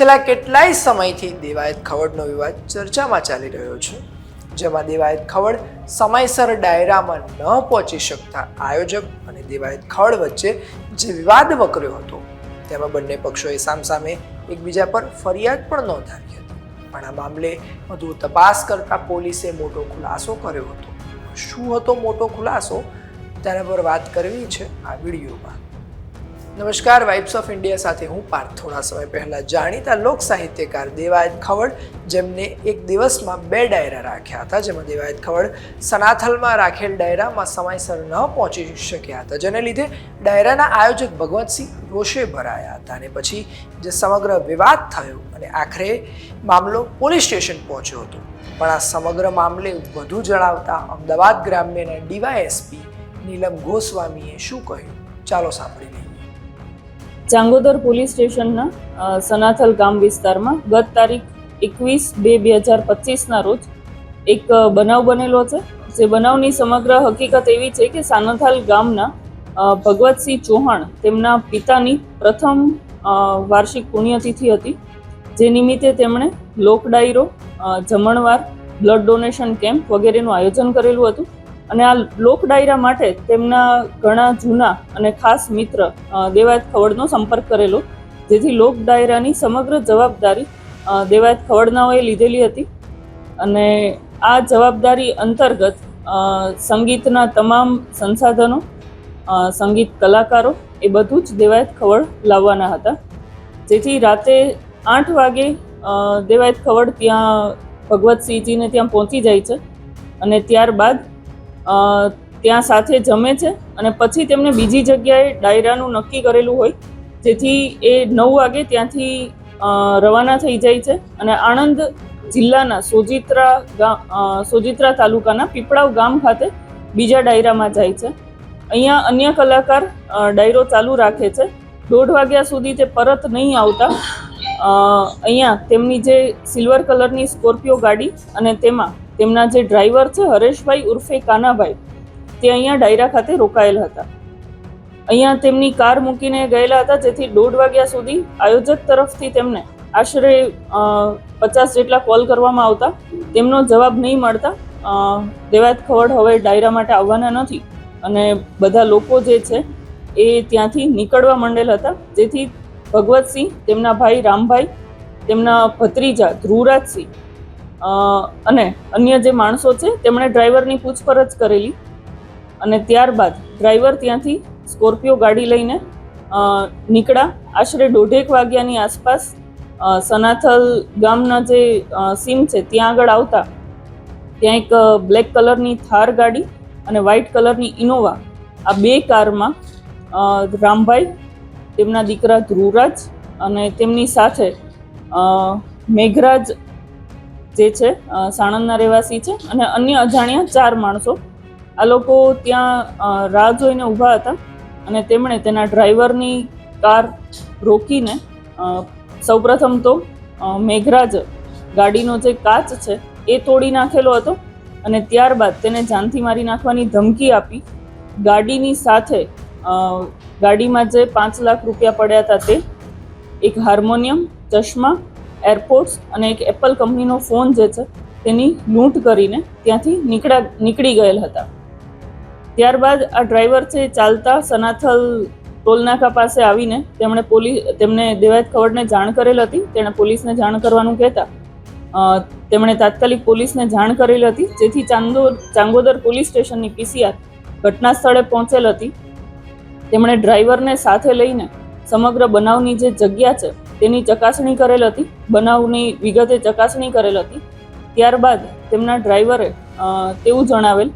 છેલ્લા કેટલાય સમયથી દેવાયત ખવડનો વિવાદ ચર્ચામાં ચાલી રહ્યો છે. જેમાં દેવાયત ખવડ સમયસર ડાયરામાં ન પહોંચી શકતા આયોજક અને દેવાયત ખવડ વચ્ચે જે વિવાદ વકર્યો હતો, તેમાં બંને પક્ષોએ સામસામે એકબીજા પર ફરિયાદ પણ નોંધાવી હતી. પણ આ મામલે વધુ તપાસ કરતા પોલીસે મોટો ખુલાસો કર્યો હતો. શું હતો મોટો ખુલાસો? તેના પર વાત કરવી છે આ વિડીયોમાં. નમસ્કાર વાઇબ્સ ઓફ ઇન્ડિયા સાથે હું પાર્થ. થોડા સમય પહેલાં જાણીતા લોક સાહિત્યકાર દેવાયત ખવડ, જેમને એક દિવસમાં બે ડાયરા રાખ્યા હતા. જેમાં દેવાયત ખવડ સનાથલમાં રાખેલ ડાયરામાં સમયસર ન પહોંચી શક્યા હતા, જેને લીધે ડાયરાના આયોજક ભગવતસિંહ રોષે ભરાયા હતા અને પછી જે સમગ્ર વિવાદ થયો અને આખરે મામલો પોલીસ સ્ટેશન પહોંચ્યો હતો. પણ આ સમગ્ર મામલે વધુ જણાવતા અમદાવાદ ગ્રામ્યના ડીવાયએસપી નીલમ ગોસ્વામીએ શું કહ્યું? ચાલો સાંભળી લઈએ. ચાંગોદર પોલીસ સ્ટેશનના સનાથલ ગામ વિસ્તારમાં ગત તારીખ એકવીસ બે બે હજાર પચીસના રોજ એક બનાવ બનેલો છે. જે બનાવની સમગ્ર હકીકત એવી છે કે સાનાથાલ ગામના ભગવતસિંહ ચૌહાણ તેમના પિતાની પ્રથમ વાર્ષિક પુણ્યતિથિ હતી. જે નિમિત્તે તેમણે લોક ડાયરો જમણવાર બ્લડ ડોનેશન કેમ્પ વગેરેનું આયોજન કરેલું હતું. અને આ લોક ડાયરા માટે તેમના ઘણા જૂના અને ખાસ મિત્ર દેવાયત ખવડનો સંપર્ક કરેલો, જેથી લોક ડાયરાની સમગ્ર જવાબદારી દેવાયત ખવડનાઓએ લીધેલી હતી. અને આ જવાબદારી અંતર્ગત સંગીતના તમામ સંસાધનો સંગીત કલાકારો એ બધું જ દેવાયત ખવડ લાવવાના હતા. જેથી રાતે આઠ વાગે દેવાયત ખવડ ત્યાં ભગવતસિંહજીને ત્યાં પહોંચી જાય છે. અને ત્યારબાદ ત્યાં સાથે જમે છે અને પછી તેમને બીજી જગ્યાએ ડાયરાનું નક્કી કરેલું હોય. જેથી એ નવ વાગે ત્યાંથી રવાના થઈ જાય છે અને આણંદ જિલ્લાના સોજિત્રા ગામ સોજિત્રા તાલુકાના પીપળાવ ગામ ખાતે બીજા ડાયરામાં જાય છે. અહીંયા અન્ય કલાકાર ડાયરો ચાલુ રાખે છે. દોઢ વાગ્યા સુધી તે પરત નહીં આવતા. અહીંયા તેમની જે સિલ્વર કલરની સ્કોર્પિયો ગાડી અને તેમાં તેમના જે ડ્રાઈવર છે, હરેશભાઈ ઉર્ફે કાનાભાઈ, તે અહીંયા ડાયરા ખાતે રોકાયેલ હતા. અહીંયા તેમની કાર મૂકીને ગયેલા હતા, જેથી દોઢ વાગ્યા સુધી આયોજક તરફથી તેમને આશરે પચાસ જેટલા કોલ કરવામાં આવતા. તેમનો જવાબ નહીં મળતા. દેવાત ખવડ હવે ડાયરા માટે આવવાના નથી અને બધા લોકો જે છે, એ ત્યાંથી નીકળવા માંડેલ હતા. જેથી ભગવતસિંહ, તેમના ભાઈ રામભાઈ, તેમના ભત્રીજા ધ્રુવરાજસિંહ અને અન્ય જે માણસો છે, તેમણે ડ્રાઈવરની પૂછપરછ કરેલી અને ત્યારબાદ ડ્રાઈવર ત્યાંથી સ્કોર્પિયો ગાડી લઈને નીકળ્યા. આશરે દોઢેક વાગ્યાની આસપાસ સનાથલ ગામના જે સીમ છે, ત્યાં આગળ આવતા, ત્યાં એક બ્લેક કલરની થાર ગાડી અને વ્હાઇટ કલરની ઇનોવા, આ બે કારમાં રામભાઈ, તેમના દીકરા ધ્રુવરાજ અને તેમની સાથે મેઘરાજ જે છે સાણંદના રહેવાસી છે અને અન્ય અજાણ્યા ચાર માણસો. આ લોકો ત્યાં રાહ જોઈને ઊભા હતા અને તેમણે તેના ડ્રાઈવરની કાર રોકીને સૌપ્રથમ તો મેઘરાજ ગાડીનો જે કાચ છે એ તોડી નાખેલો હતો અને ત્યારબાદ તેને જાનથી મારી નાખવાની ધમકી આપી. ગાડીની સાથે ગાડીમાં જે પાંચ લાખ રૂપિયા પડ્યા હતા તે, એક હાર્મોનિયમ, ચશ્મા એરપોર્ટ્સ અને એક એપલ કંપનીનો ફોન જે છે, તેની લૂંટ કરીને ત્યાંથી નીકળ્યા, નીકળી ગયેલ હતા. ત્યારબાદ આ ડ્રાઈવર છે ચાલતા સનાથલ ટોલનાકા પાસે આવીને તેમણે પોલીસ તેમણે દેવાયત ખવડને જાણ કરેલ હતી. તેણે પોલીસને જાણ કરવાનું કહેતા તેમણે તાત્કાલિક પોલીસને જાણ કરેલ હતી, જેથી ચાંદો, ચાંગોદર પોલીસ સ્ટેશનની પીસીઆર ઘટના સ્થળે પહોંચેલ હતી. તેમણે ડ્રાઈવરને સાથે લઈને સમગ્ર બનાવની જે જગ્યા છે તેની ચકાસણી કરેલ હતી, બનાવની વિગતે ચકાસણી કરેલ હતી. ત્યારબાદ તેમના ડ્રાઈવરે તેવું જણાવેલ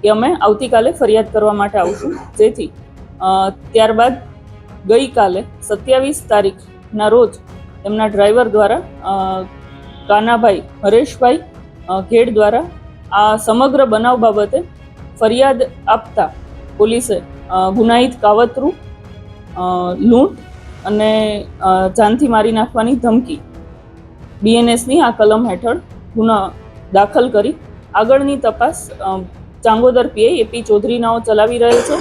કે અમે આવતીકાલે ફરિયાદ કરવા માટે આવશું. જેથી ત્યારબાદ ગઈકાલે સત્યાવીસ તારીખના રોજ તેમના ડ્રાઈવર દ્વારા કાનાભાઈ હરેશભાઈ ઘેડ દ્વારા આ સમગ્ર બનાવ બાબતે ફરિયાદ આપતા પોલીસે ગુનાહિત કાવતરું લૂંટ અને જાનથી મારી નાખવાની ધમકી. બીએનએસની આ કલમ હેઠળ ગુનો દાખલ કરી. આગળની તપાસ ચાંગોદર પીએ એપી ચૌધરીનાઓ ચલાવી રહેલ છે.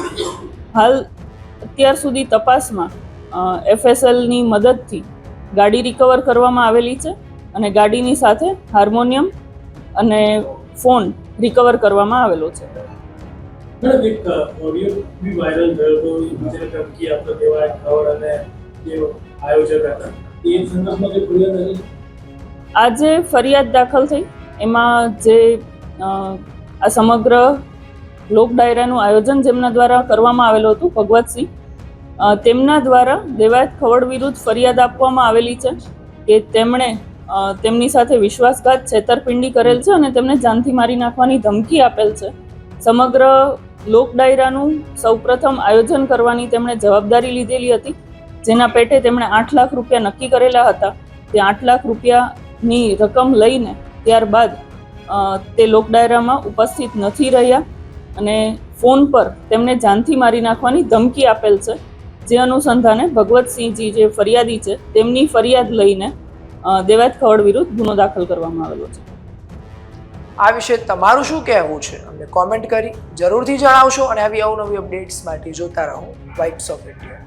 હાલ અત્યાર સુધી તપાસમાં એફએસએલની મદદથી ગાડી રિકવર કરવામાં આવેલી છે અને ગાડીની સાથે હાર્મોનિયમ અને ફોન રિકવર કરવામાં આવેલો છે. ઓડિયો વાયરલ થયો હતો. જેને ધમકી આપતો ખબર અને આજે ફરિયાદ દાખલ થઈ. એમાં જે આ સમગ્ર લોક ડાયરાનું આયોજન જેમના દ્વારા કરવામાં આવેલું હતું, ભગવતસિંહ તેમના દ્વારા દેવાયત ખવડ વિરુદ્ધ ફરિયાદ આપવામાં આવેલી છે કે તેમણે તેમની સાથે વિશ્વાસઘાત છેતરપિંડી કરેલ છે અને તેમને જાનથી મારી નાખવાની ધમકી આપેલ છે. સમગ્ર લોક ડાયરાનું સૌપ્રથમ આયોજન કરવાની તેમણે જવાબદારી લીધેલી હતી. જેના પેટે તેમણે આઠ લાખ રૂપિયા નક્કી કરેલા હતા. તે આઠ લાખ રૂપિયાની રકમ લઈને ત્યારબાદ તે લોક ડાયરામાં ઉપસ્થિત નથી રહ્યા અને ફોન પર તેમને જાનથી મારી નાખવાની ધમકી આપેલ છે. જે અનુસંધાને ભગવતસિંહજી જે ફરિયાદી છે, તેમની ફરિયાદ લઈને દેવાત ખવડ વિરુદ્ધ ગુનો દાખલ કરવામાં આવેલો છે. આ વિશે તમારું શું કહેવું છે? અમને કોમેન્ટ કરી, જરૂરથી જણાવશો અને આવી અવનવી અપડેટ્સ માટે જોતા રહો વાઇબ્સ ઓફ ઇન્ડિયા